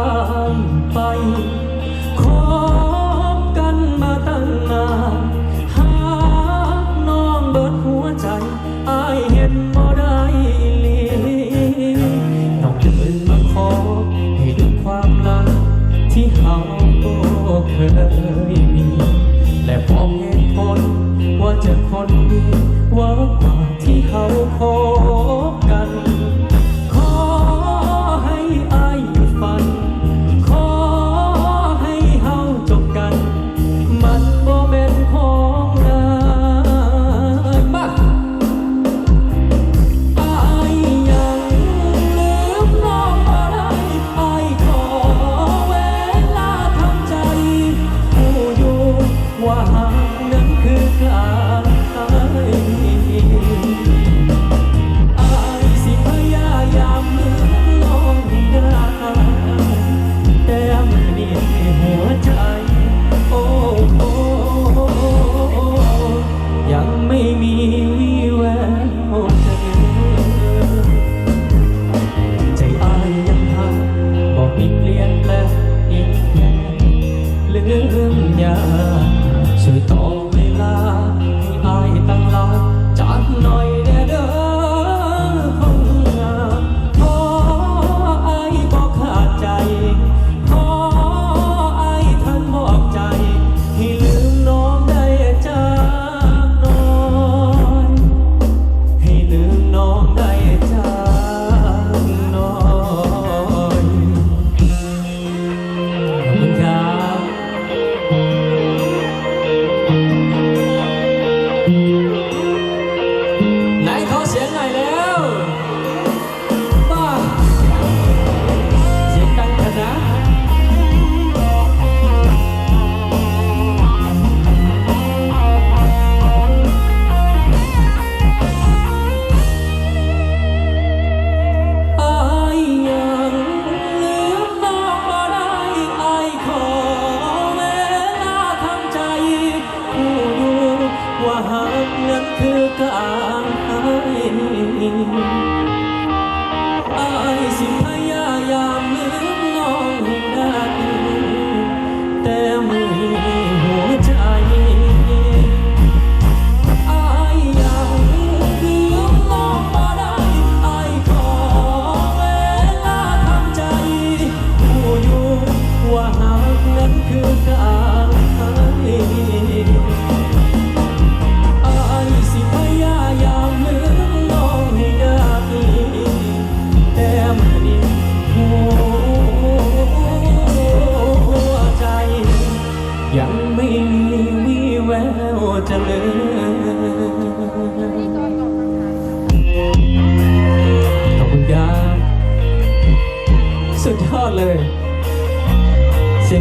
า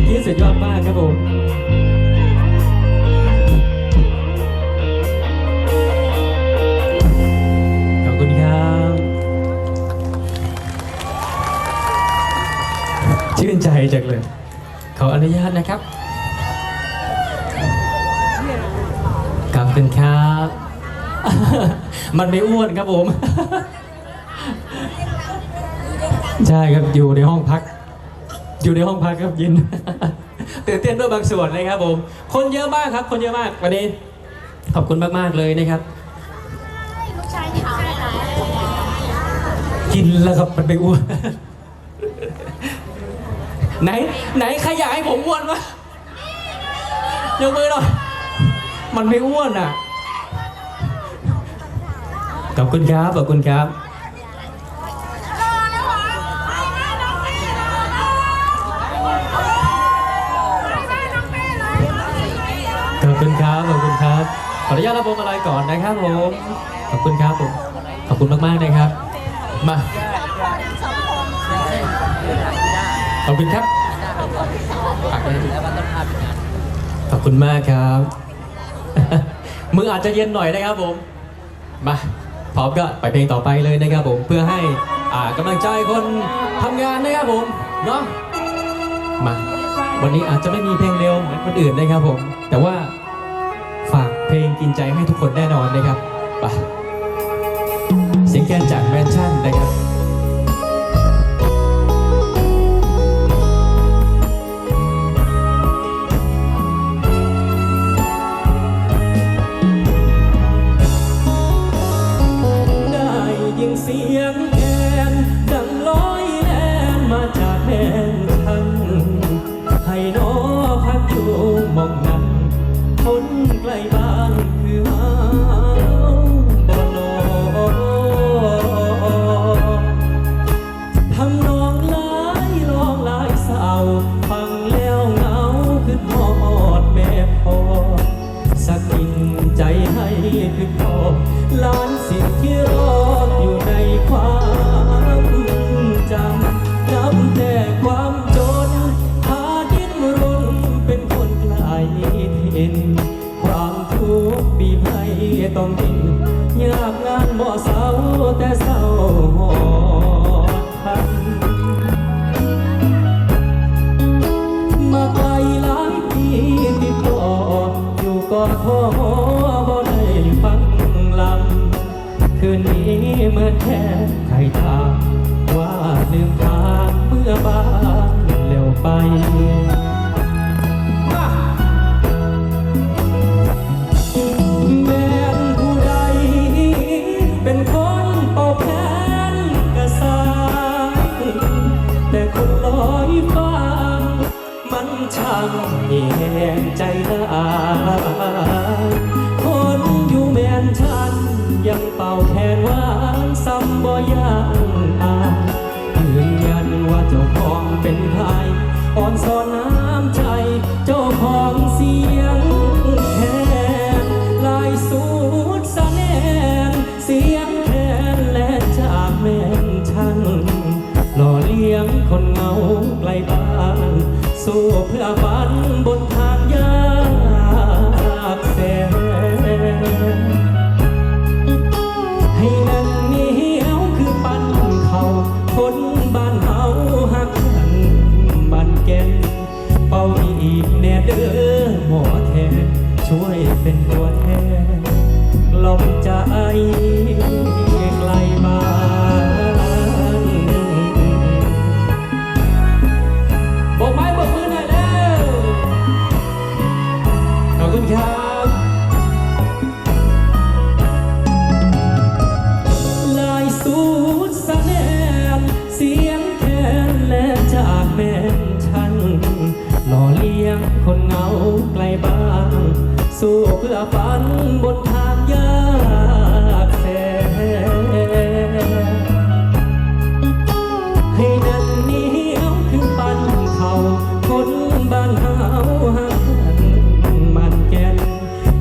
กรี๊ดสุดยอดมากครับผมขอบคุณครับชื่นใจจังเลย ขออนุญาตนะครับขอบคุณครับ มันไม่อ้วนครับผม ใช่ครับอยู่ในห้องพัก อยู่ในห้องพักครับยิน ตื่นเต้นด้วยบางส่วนนะครับผม คนเยอะมากครับ คนเยอะมากวันนี้ขอบคุณมากๆเลยนะครับ ลูกชายที่เขาได้ไหนกินแล้วครับมันไปอ้วนไหน ไหนใครอยากให้ผมอ้วนวะยกมือหน่อยมันไม่อ้วนอะขอบคุณครับขอบคุณครับ ขอบ คุณครับขอบคุณครับ ขออนุญาตรับพวงมาลัยก่อนนะครับผมขอบคุณครับผมขอบคุณมากๆนะครับ มาขอบคุณครับขอบคุณมากครับ มืออาจจะเย็นหน่อยนะครับผม มาพร้อมก็ไปเพลงต่อไปเลยนะครับผมเพื่อให้อ่ากำลังใจคนทำงานนะครับผมเนาะมาวันนี้อาจจะไม่มีเพลงเร็วเหมือนคนอื่นนะครับผม แต่ว่า เพลงกินใจให้ทุกคนแน่นอนนะครับไปเสียงแกนจากแมนชั่นนะครับ ให้ ช่างเห็นใจได้คนอยู่แม่นฉัน ยังเป่าแคนวานซ้ำบ่ยังอายืนยันว่าเจ้าของเป็นไทยอ่อนสอน ฝันบนทางยากแสนให้นั่นเหนียวคือปันเขาคนบ้านเฮาหันมันแก่น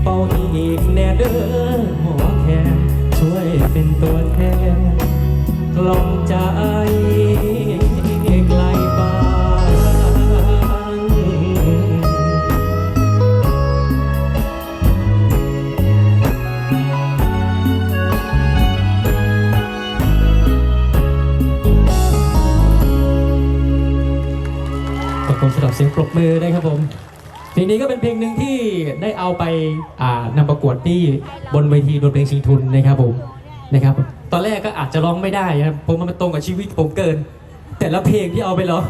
เป่าอีกแน่เด้อหมอแคนช่วยเป็นตัวแทนกล่อมใจ สียงปรบมือนะครับผมเพลงนี้ก็เป็นเพลงหนึ่งที่ได้เอาไปานำประกวดที่บนเวทีดนตรีชิงทุนนะครับผมนะครับ ตอนแรกก็อาจจะร้องไม่ได้นะครับผมมันตรงกับชีวิตผมเกิน แต่ละเพลงที่เอาไปร้อง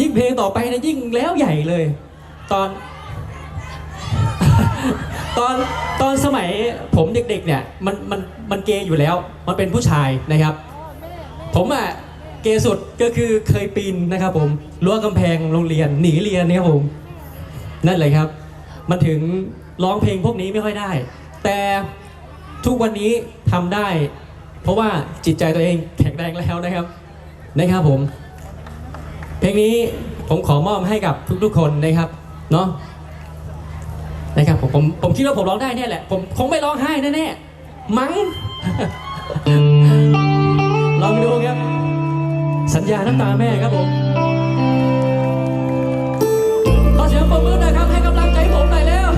ยิ่งเพลงต่อไปนะยิ่งแล้วใหญ่เลย ตอน ตอนตอนสมัยผมเด็กๆเนี่ยมันมันมันเกย์อยู่แล้ว มันเป็นผู้ชายนะครับ ผมอะ เกสุดก็คือเคยปีนนะครับผมรั้วกำแพงโรงเรียนหนีเรียนนี่ครับผมนั่นเลยครับ มันถึงร้องเพลงพวกนี้ไม่ค่อยได้ แต่ทุกวันนี้ทำได้ เพราะว่าจิตใจตัวเองแข็งแรงแล้วนะครับนะครับผม เพลงนี้ผมขอมอบให้กับทุกๆคนนะครับเนาะนะครับผมผมผมคิดว่าผมร้องได้เนี่แหละ ผมคงไม่ร้องไห้แน่ๆมั้ง ลองดูครับ สัญญาน้ำตาแม่ครับผมขอเสียงปรบมือหน่อยครับให้กำลังใจผมหน่อยแล้ว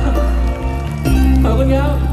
ขอบคุณครับ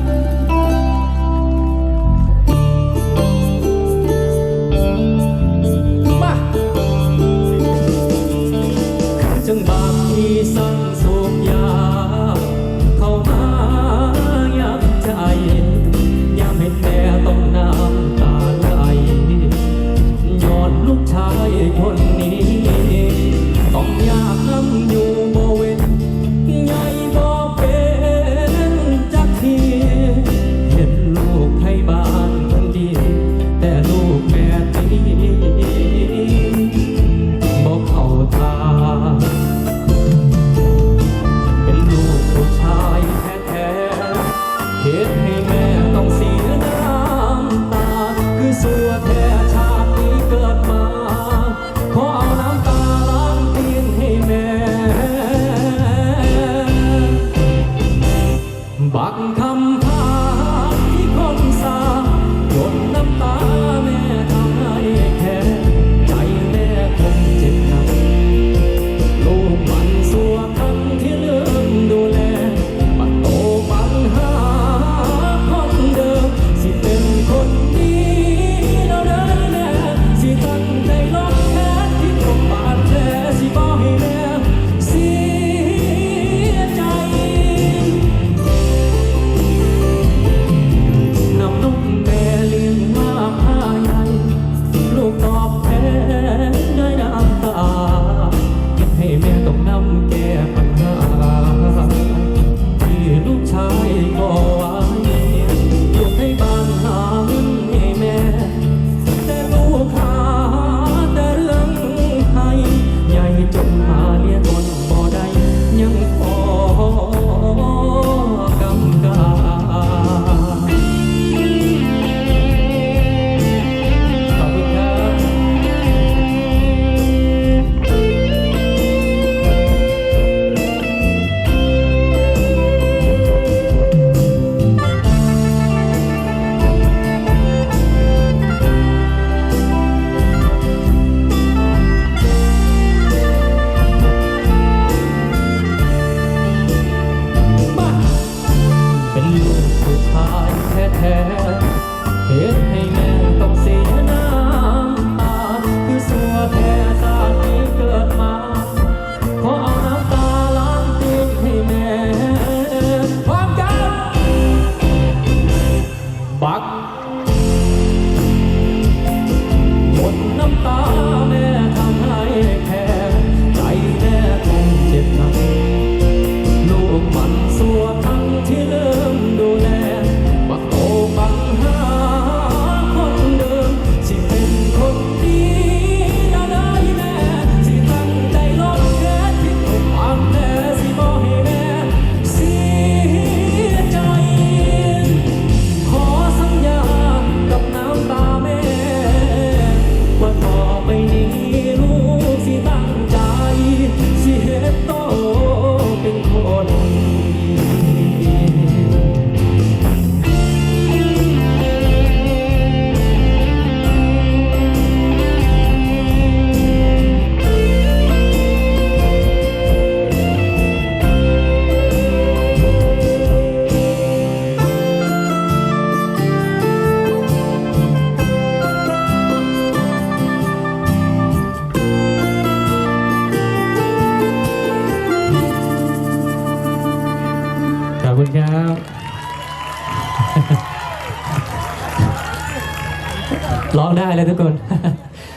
ร้องได้เลยทุกคน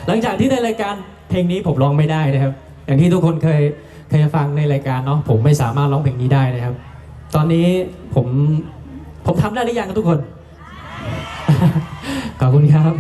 หลังจากที่ในรายการเพลงนี้ผมร้องไม่ได้นะครับ อย่างที่ทุกคนเคยเคยฟังในรายการเนาะผมไม่สามารถร้องเพลงนี้ได้นะครับ ตอนนี้ผมผมทำได้หรือยังครับทุกคนขอบคุณครับ